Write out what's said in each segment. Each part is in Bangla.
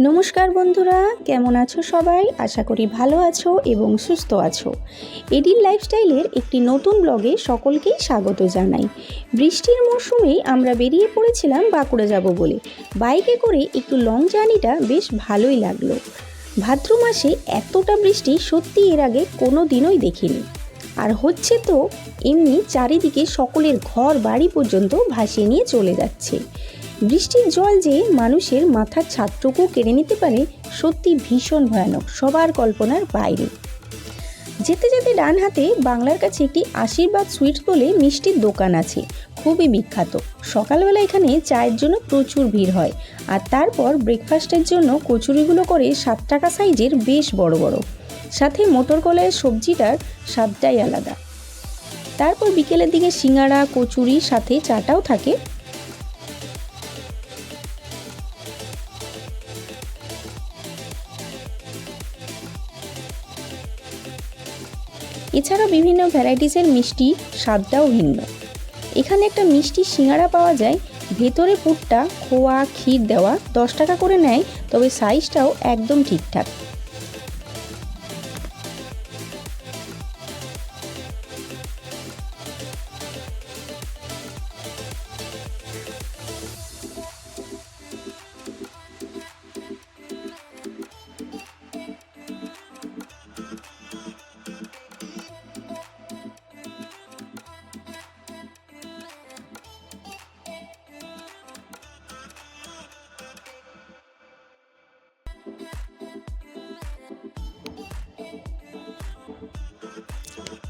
নমস্কার বন্ধুরা, কেমন আছো সবাই? আশা করি ভালো আছো এবং সুস্থ আছো। এডির লাইফস্টাইলের একটি নতুন ব্লগে সকলকেই স্বাগত জানাই। বৃষ্টির মরশুমে আমরা বেরিয়ে পড়েছিলাম বাঁকুড়া যাব বলে। বাইকে করে একটু লং জার্নিটা বেশ ভালোই লাগল। ভাদ্র মাসে এতটা বৃষ্টি সত্যি এর আগে কোনো দিনই দেখিনি। আর হচ্ছে তো, এমনি চারিদিকে সকলের ঘর বাড়ি পর্যন্ত ভাসিয়ে নিয়ে চলে যাচ্ছে। বৃষ্টির জল যে মানুষের মাথার ছাদটুকু কেড়ে নিতে পারে সত্যি ভীষণ ভয়ানক, সবার কল্পনার বাইরে। যেতে যেতে ডান হাতে বাংলার কাছে একটি আশীর্বাদ সুইটস বলে মিষ্টির দোকান আছে, খুবই বিখ্যাত। সকালবেলা এখানে চায়ের জন্য প্রচুর ভিড় হয় আর তারপর ব্রেকফাস্টের জন্য কচুরিগুলো করে সাত টাকা সাইজের বেশ বড় বড়। সাথে মোটর কলাইয়ের সবজিটার স্বাদটাই আলাদা। তারপর বিকেলের দিকে সিঙ্গাড়া, কচুরি, সাথে চাটাও থাকে এছাড়াও বিভিন্ন ভ্যারাইটিসের মিষ্টি, স্বাদটাও ভিন্ন। এখানে একটা মিষ্টি সিঙাড়া পাওয়া যায়। ভেতরে পুরটা খোয়া, ক্ষীর দেওয়া দশ টাকা করে নেয়, তবে সাইজটাও একদম ঠিকঠাক।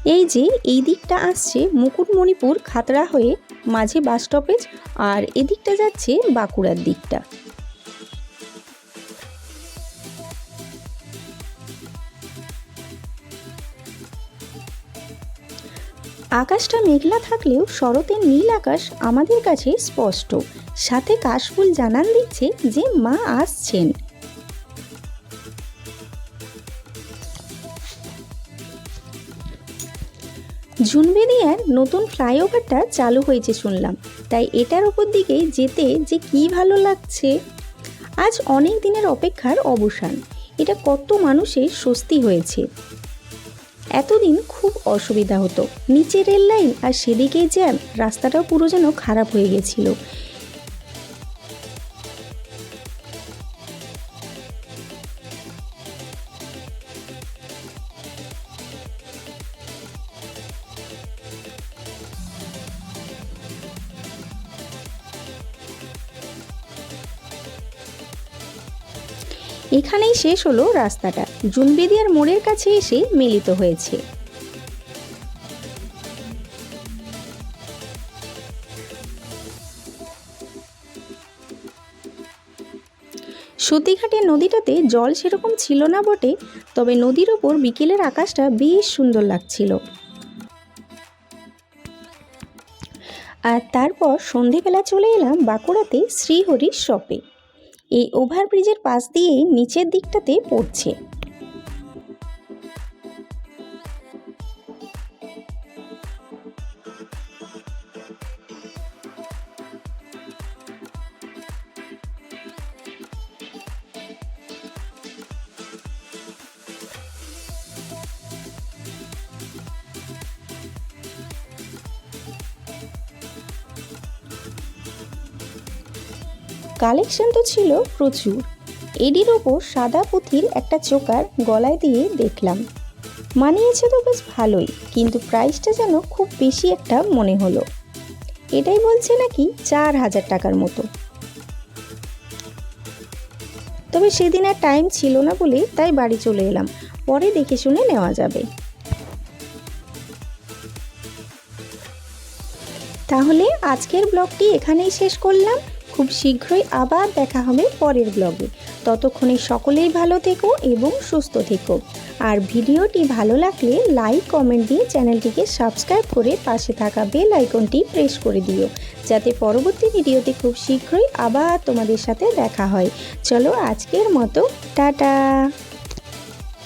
এই যে, এই দিকটা আসছে মুকুটমণিপুর খাতড়া হয়ে মাঝে বাস স্টপেজ আর এদিকটা যাচ্ছে বাঁকুড়ার দিকটা। আকাশটা মেঘলা থাকলেও শরতের নীল আকাশ আমাদের কাছে স্পষ্ট। সাথে কাশফুল জানান দিচ্ছে যে মা আসছেন। ঝুনবেদিয়ার নতুন ফ্লাইওভারটা চালু হয়েছে শুনলাম। তাই এটার ওপর দিকে যেতে যে কি ভালো লাগছে? আজ অনেক দিনের অপেক্ষার অবসান। এটা কত মানুষের স্বস্তি হয়েছে। এতদিন খুব অসুবিধা হতো। নিচে রেল লাইন আর সেদিকে জ্যাম রাস্তাটাও পুরো যেন খারাপ হয়ে গেছিল। এখানেই শেষ হলো রাস্তাটা। জুনবেদিয়ার মোড়ের কাছে এসে মিলিত হয়েছে। সতীঘাটের নদীটাতে জল সেরকম ছিল না বটে, তবে নদীর ওপর বিকেলের আকাশটা বেশ সুন্দর লাগছিল। আর তারপর সন্ধেবেলা চলে এলাম বাঁকুড়াতে শ্রীহরির শপে। এই ওভারব্রিজের পাশ দিয়েই নিচের দিকটাতে পড়ছে। কালেকশন তো ছিল প্রচুর। এডির ওপর সাদা পুঁথির একটা চোকার গলায় দিয়ে দেখলাম। মানিয়েছে তো বেশ ভালোই, কিন্তু প্রাইসটা যেন খুব বেশি একটা মনে হলো। এটাই বলছে নাকি চার হাজার টাকার মতো। তবে সেদিন আর টাইম ছিল না বলে তাই বাড়ি চলে এলাম, পরে দেখে শুনে নেওয়া যাবে। তাহলে আজকের ব্লগটি এখানেই শেষ করলাম। খুব শীঘ্রই আবার দেখা হবে পরের ব্লগে ততক্ষণে সকলেই ভালো থেকো এবং সুস্থ থেকো। আর ভিডিওটি ভালো লাগলে লাইক কমেন্ট দিয়ে চ্যানেলটিকে সাবস্ক্রাইব করে পাশে থাকা বেল আইকনটি প্রেস করে দিও, যাতে পরবর্তী ভিডিওতে খুব শীঘ্রই আবার তোমাদের সাথে দেখা হয়। চলো আজকের মতো, টাটা!